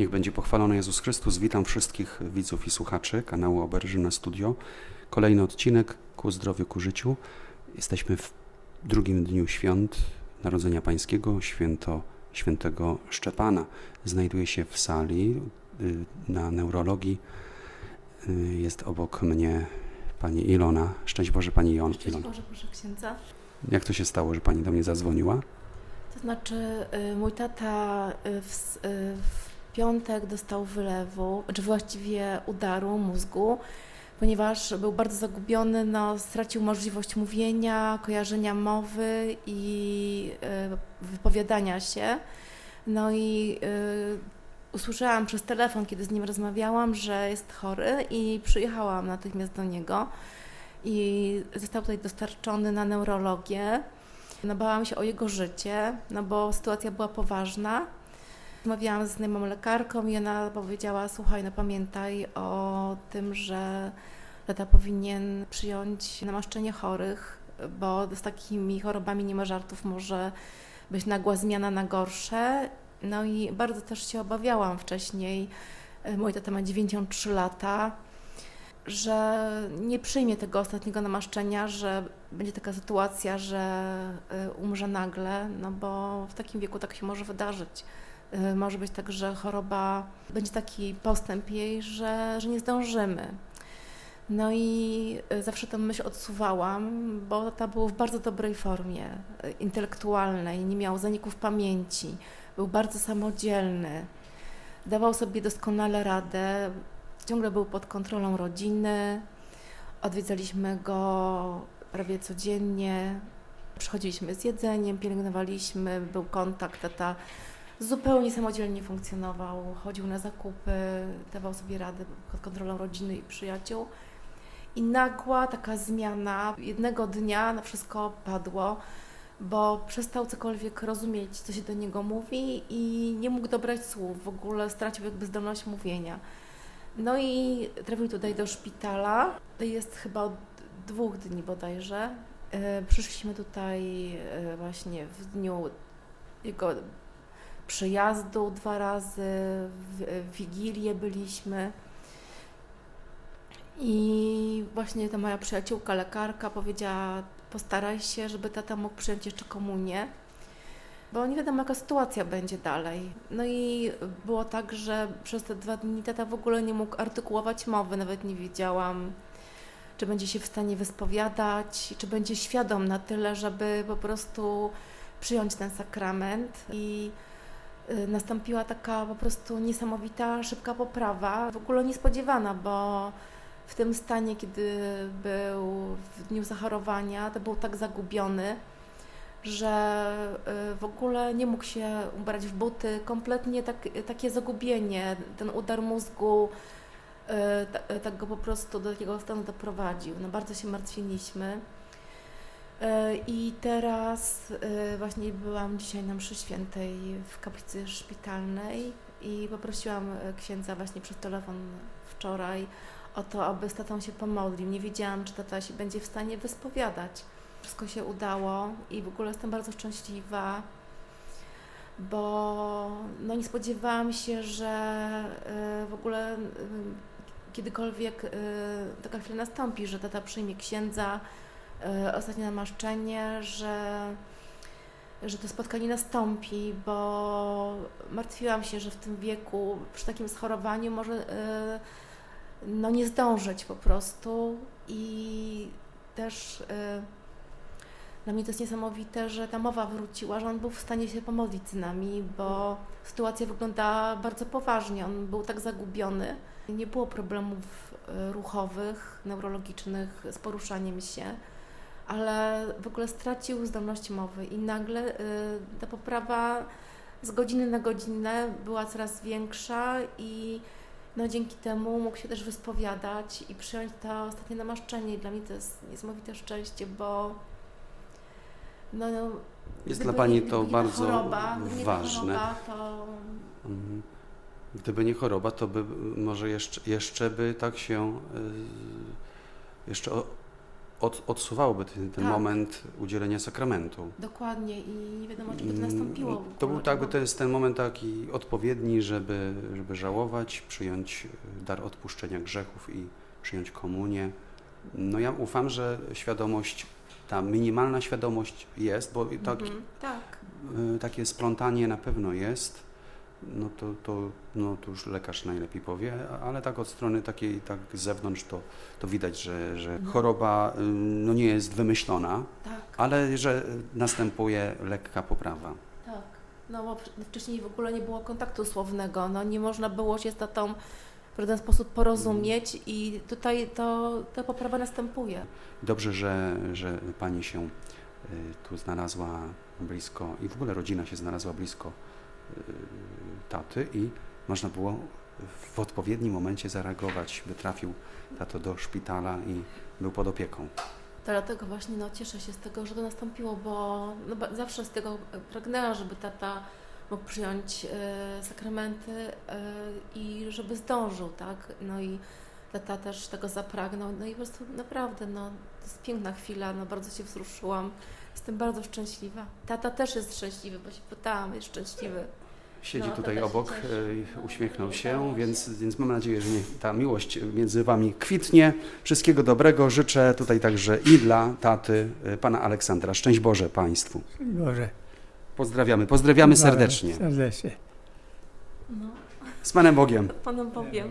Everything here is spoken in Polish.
Niech będzie pochwalony Jezus Chrystus. Witam wszystkich widzów i słuchaczy kanału Oberżyna Studio. Kolejny odcinek ku zdrowiu, ku życiu. Jesteśmy w drugim dniu świąt Narodzenia Pańskiego, święto świętego Szczepana. Znajduję się w sali y, na neurologii. Y, Jest obok mnie pani Ilona. Szczęść Boże, pani Jon- Szczęść Ilona. Boże, proszę księdza. Jak to się stało, że pani do mnie zadzwoniła? To znaczy, y, mój tata piątek dostał wylewu, czy właściwie udaru mózgu, ponieważ był bardzo zagubiony, no, stracił możliwość mówienia, kojarzenia mowy i y, wypowiadania się. No i y, usłyszałam przez telefon, kiedy z nim rozmawiałam, że jest chory i przyjechałam natychmiast do niego i został tutaj dostarczony na neurologię. No bałam się o jego życie, no bo sytuacja była poważna. Rozmawiałam z znajomą lekarką i ona powiedziała, słuchaj, no pamiętaj o tym, że tata powinien przyjąć namaszczenie chorych, bo z takimi chorobami nie ma żartów, może być nagła zmiana na gorsze. No i bardzo też się obawiałam wcześniej, e, mój tata ma 93 lata, że nie przyjmie tego ostatniego namaszczenia, że będzie taka sytuacja, że y, umrze nagle, no bo w takim wieku tak się może wydarzyć. Y, Może być tak, że choroba będzie taki postęp jej, że, że nie zdążymy. No i y, zawsze tę myśl odsuwałam, bo tata był w bardzo dobrej formie y, intelektualnej, nie miał zaników pamięci, był bardzo samodzielny, dawał sobie doskonale radę, ciągle był pod kontrolą rodziny. Odwiedzaliśmy go prawie codziennie. Przychodziliśmy z jedzeniem, pielęgnowaliśmy, był kontakt. Tata zupełnie samodzielnie funkcjonował, chodził na zakupy, dawał sobie radę pod kontrolą rodziny i przyjaciół. I nagła taka zmiana, jednego dnia na wszystko padło, bo przestał cokolwiek rozumieć, co się do niego mówi i nie mógł dobrać słów, w ogóle stracił jakby zdolność mówienia. No i trafił tutaj do szpitala. To jest chyba od dwóch dni bodajże. E, Przyszliśmy tutaj e, właśnie w dniu jego przyjazdu dwa razy, w Wigilię byliśmy. I właśnie ta moja przyjaciółka, lekarka powiedziała, postaraj się, żeby tata mógł przyjąć jeszcze komunię, bo nie wiadomo jaka sytuacja będzie dalej. No i było tak, że przez te dwa dni tata w ogóle nie mógł artykułować mowy, nawet nie wiedziałam, czy będzie się w stanie wyspowiadać, czy będzie świadom na tyle, żeby po prostu przyjąć ten sakrament. I nastąpiła taka po prostu niesamowita, szybka poprawa, w ogóle niespodziewana, bo w tym stanie, kiedy był w dniu zachorowania, to był tak zagubiony, że y, w ogóle nie mógł się ubrać w buty, kompletnie tak, takie zagubienie, ten udar mózgu y, ta- tak go po prostu do takiego stanu doprowadził. No bardzo się martwiliśmy. Y, I teraz y, właśnie byłam dzisiaj na mszy świętej w kaplicy szpitalnej i poprosiłam y, księdza właśnie przez telefon wczoraj o to, aby z tatą się pomodlił. Nie wiedziałam, czy tata się będzie w stanie wyspowiadać. Wszystko się udało i w ogóle jestem bardzo szczęśliwa, bo no nie spodziewałam się, że w ogóle kiedykolwiek taka chwila nastąpi, że tata przyjmie księdza, ostatnie namaszczenie, że, że to spotkanie nastąpi, bo martwiłam się, że w tym wieku, przy takim schorowaniu może y, no nie zdążyć po prostu i też y, dla mnie to jest niesamowite, że ta mowa wróciła, że on był w stanie się pomodlić z nami, bo sytuacja wyglądała bardzo poważnie. On był tak zagubiony. Nie było problemów ruchowych, neurologicznych z poruszaniem się, ale w ogóle stracił zdolność mowy i nagle y, ta poprawa z godziny na godzinę była coraz większa i no dzięki temu mógł się też wyspowiadać i przyjąć to ostatnie namaszczenie. I dla mnie to jest niesamowite szczęście, bo no, no, Jest dla pani nie- to bardzo choroba, ważne. Choroba, to Mhm. Gdyby nie choroba, to by może jeszcze, jeszcze by tak się y, jeszcze od, odsuwałoby ten, ten Tak. moment udzielenia sakramentu. Dokładnie i nie wiadomo, czy to by Mm, nastąpiło. w To był tak, bo- to jest ten moment taki odpowiedni, żeby, żeby żałować, przyjąć y, dar odpuszczenia grzechów i przyjąć komunię. No ja ufam, że świadomość, ta minimalna świadomość jest, bo tak, Mhm, tak. y, takie splątanie na pewno jest. No to, to, no to już lekarz najlepiej powie, ale tak od strony takiej, tak z zewnątrz to, to widać, że, że Mhm. choroba no nie jest wymyślona, Tak, ale że następuje lekka poprawa. tak. No bo wcz- wcześniej w ogóle nie było kontaktu słownego, no nie można było się z tatą w żaden sposób porozumieć i tutaj to, ta poprawa następuje. Dobrze, że, że pani się y, tu znalazła blisko i w ogóle rodzina się znalazła blisko y, taty i można było w odpowiednim momencie zareagować, by trafił tato do szpitala i był pod opieką. Dlatego właśnie no, cieszę się z tego, że to nastąpiło, bo no, zawsze z tego pragnęłam, żeby tata mógł przyjąć e, sakramenty e, i żeby zdążył, tak? No i tata też tego zapragnął. No i po prostu naprawdę, no, to jest piękna chwila, no bardzo się wzruszyłam. Jestem bardzo szczęśliwa. Tata też jest szczęśliwy, bo się pytałam, jest szczęśliwy. Siedzi No, tutaj obok, cieszy. No, uśmiechnął się, więc, więc mam nadzieję, że niech ta miłość między Wami kwitnie. Wszystkiego dobrego życzę tutaj także i dla taty y, pana Aleksandra. Szczęść Boże Państwu. Boże. Pozdrawiamy, pozdrawiamy serdecznie. Serdecznie. No, Z Panem Bogiem. Panem Bogiem.